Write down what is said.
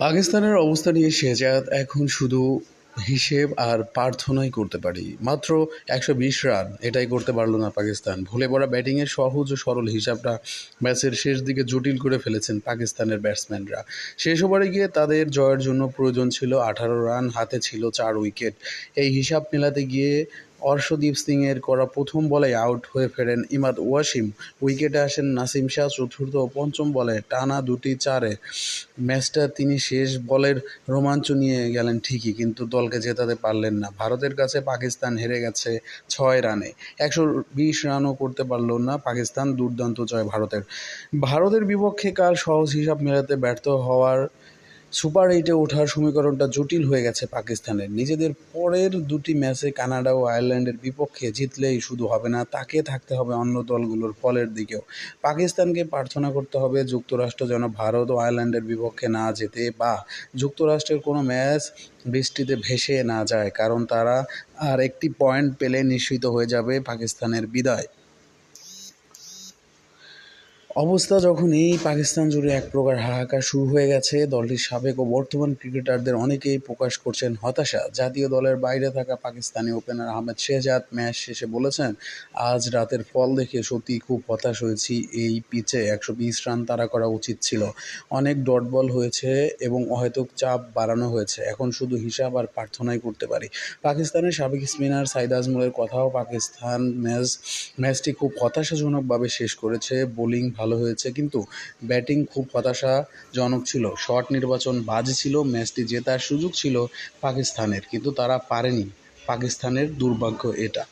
পাকিস্তানের অবস্থা নিয়ে শেহজাদ এখন শুধু হিসেব আর প্রার্থনাই করতে পারি। মাত্র একশো বিশ রান, এটাই করতে পারল না পাকিস্তান। ভুলে পড়া ব্যাটিংয়ের সহজ ও সরল হিসাবটা ম্যাচের শেষ দিকে জটিল করে ফেলেছেন পাকিস্তানের ব্যাটসম্যানরা। শেষ ওভারে গিয়ে তাদের জয়ের জন্য প্রয়োজন ছিল আঠারো রান, হাতে ছিল চার উইকেট। এই হিসাব মেলাতে গিয়ে অর্শদীপ সিংয়ের করা প্রথম বলে আউট হয়ে ফেরেন ইমাদ ওয়াসিম। উইকেটে আসেন নাসিম শাহ চতুর্থ ও পঞ্চম বলে টানা দুটি চারে। ম্যাচটা তিনি শেষ বলের রোমাঞ্চ নিয়ে গেলেন ঠিকই, কিন্তু দলকে জেতাতে পারলেন না। ভারতের কাছে পাকিস্তান হেরে গেছে ছয় রানে। একশো বিশ রানও করতে পারল না পাকিস্তান, দুর্দান্ত জয় ভারতের। ভারতের বিপক্ষে কাল সহজ হিসাব মেলাতে ব্যর্থ হওয়ার সুপার এইটে ওঠার সমীকরণটা জটিল হয়ে গেছে পাকিস্তানের। নিজেদের পরের দুটি ম্যাচে কানাডা ও আয়ারল্যান্ডের বিপক্ষে জিতলেই শুধু হবে না, তাকে থাকতে হবে অন্য দলগুলোর ফলের দিকেও। পাকিস্তানকে প্রার্থনা করতে হবে যুক্তরাষ্ট্র যেন ভারত ও আয়ারল্যান্ডের বিপক্ষে না যেতে বা যুক্তরাষ্ট্রের কোনো ম্যাচ বৃষ্টিতে ভেসে না যায়, কারণ তারা আর একটি পয়েন্ট পেলে নিশ্চিত হয়ে যাবে পাকিস্তানের বিদায়। অবস্থা যখন এই পাকিস্তান জুড়ে এক প্রকার হাহাকার শুরু হয়ে গেছে, দলটির সাবেক ও বর্তমান ক্রিকেটারদের অনেকেই প্রকাশ করছেন হতাশা। জাতীয় দলের বাইরে থাকা পাকিস্তানি ওপেনার আহমেদ শেহজাদ ম্যাচ শেষে বলেছেন, আজ রাতের ফল দেখে সত্যি খুব হতাশ হয়েছি। এই পিচে একশো বিশ রান তাড়া করা উচিত ছিল। অনেক ডট বল হয়েছে এবং অহেতুক চাপ বাড়ানো হয়েছে। এখন শুধু হিসাব আর প্রার্থনাই করতে পারি। পাকিস্তানের সাবেক স্পিনার সাইদ আজমলের কথাও পাকিস্তান ম্যাচ, ম্যাচটি খুব হতাশাজনকভাবে শেষ করেছে। বোলিং ভালো হয়েছে। কিন্তু ব্যাটিং খুব হতাশাজনক ছিল। শট নির্বাচন বাজে ছিল ম্যাচটি জেতার সুযোগ ছিল পাকিস্তানের। কিন্তু তারা পারেনি। পাকিস্তানের দুর্ভাগ্য এটা।